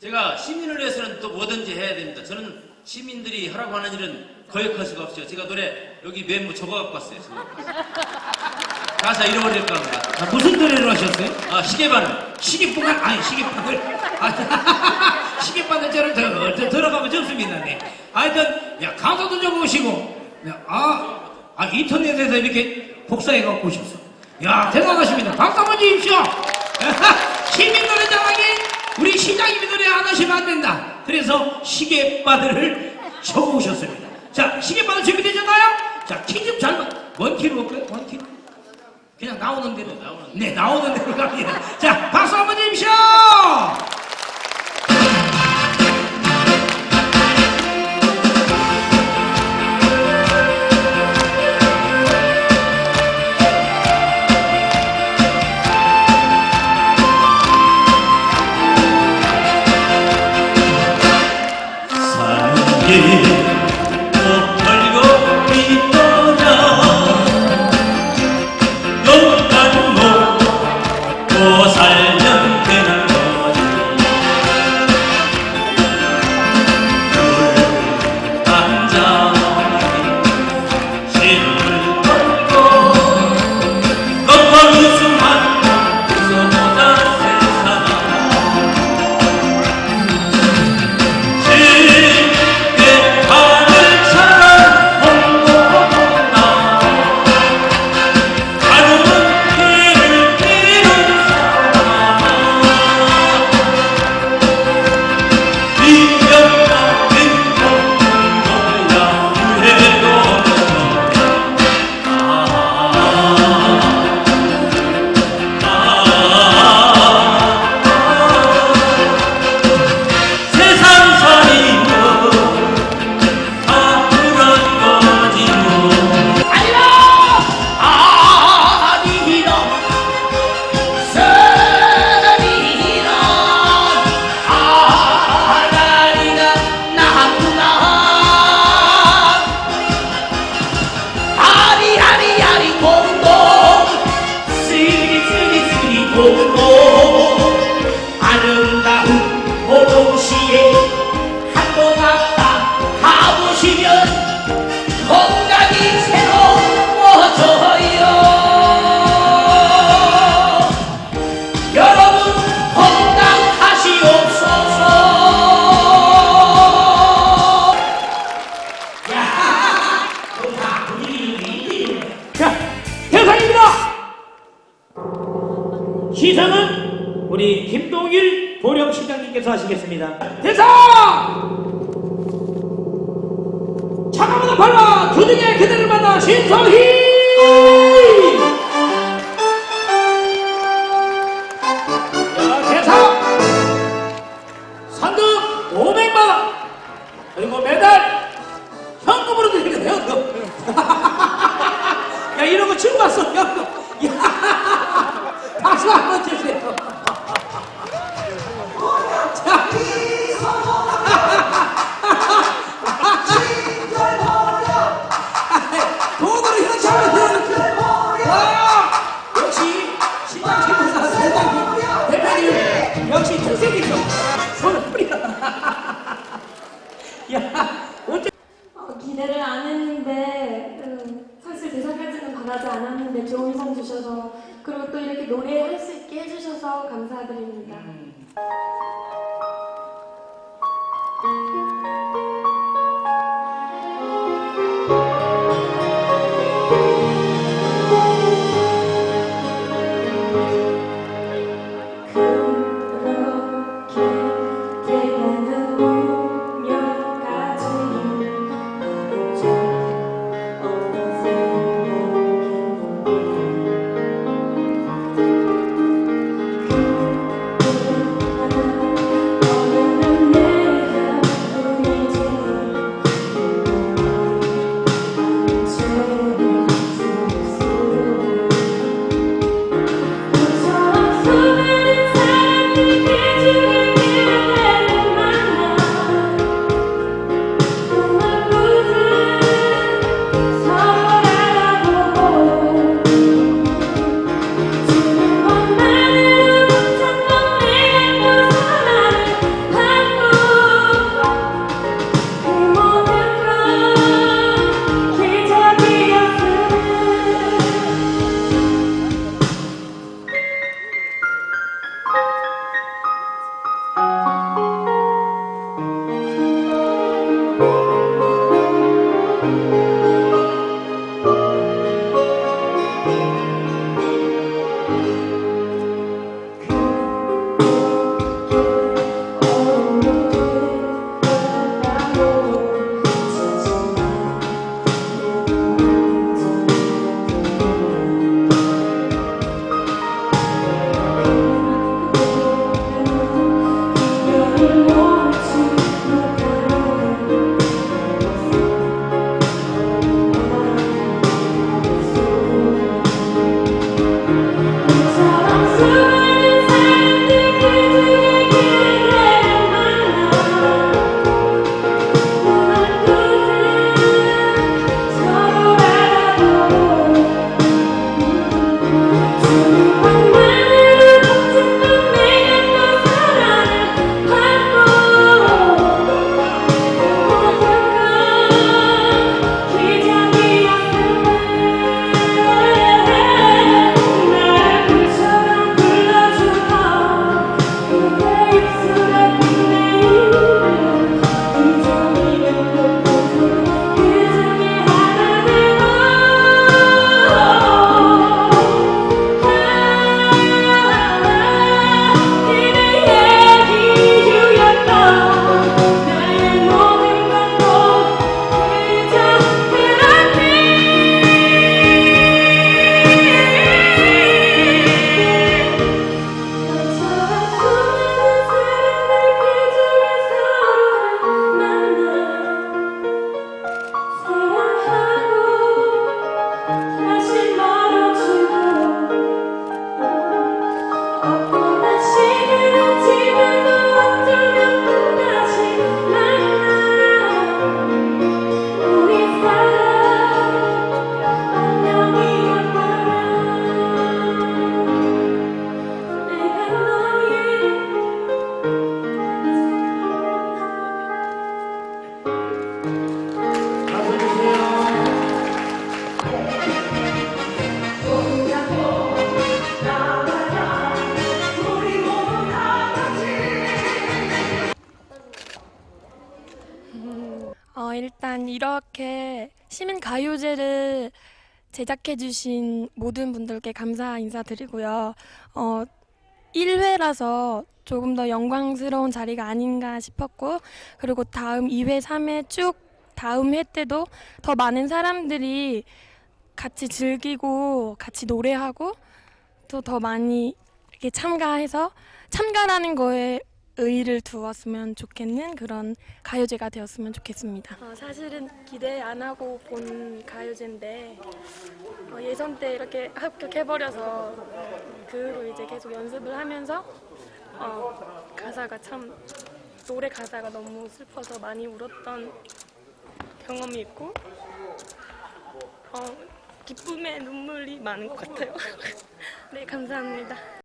제가 시민을 위해서는 또 뭐든지 해야 됩니다. 저는 시민들이 하라고 하는 일은 거역할 수가 없어요. 제가 노래 여기 메모 적어갖고 왔어요. 가사 잃어버릴까 합니다. 아, 무슨 노래를 하셨어요? 아, 시계바늘. 시계바늘 아니 시계바늘 아, 시계바늘 저를 더, 더 들어가면 좋습니다. 네. 하여튼 야 가사도 적으시고 야, 아, 아 인터넷에서 이렇게 복사해 갖고 오셨어. 야 대단하십니다. 박수 한번 주십시오. 시민 노래자랑에 우리 시장님이 노래 안 하시면 안 된다. 그래서 시계바늘을 적어오셨습니다. 자 시계바늘 준비되셨나요? 자 키좀 잘, 맞- 원 키로 볼까요? 원 키로. 그냥 나오는 대로 나오는 네 나오는 대로 갑니다. 자 박수 한번 주십시오. todo 김동일 보령시장님께서 하시겠습니다. 대상! 차가보다 발라 두둥의 그대를 만나 신성희 기대를 안 했는데 음, 사실 대상까지는 바라지 않았는데 좋은 상 주셔서 그리고 또 이렇게 노래할 수 있게 해주셔서 감사드립니다. 그 이렇게 시민 가요제를 제작해 주신 모든 분들께 감사 인사드리고요. 어, 1회라서 조금 더 영광스러운 자리가 아닌가 싶었고, 그리고 다음 2회, 3회 쭉 다음 회 때도 더 많은 사람들이 같이 즐기고 같이 노래하고 또 더 많이 이렇게 참가해서 참가라는 거에 의의를 두었으면 좋겠는 그런 가요제가 되었으면 좋겠습니다. 어, 사실은 기대 안 하고 본 가요제인데 어, 예선 때 이렇게 합격해버려서 그 후로 이제 계속 연습을 하면서 어, 가사가 참 노래 가사가 너무 슬퍼서 많이 울었던 경험이 있고 어, 기쁨의 눈물이 많은 것 같아요. 네, 감사합니다.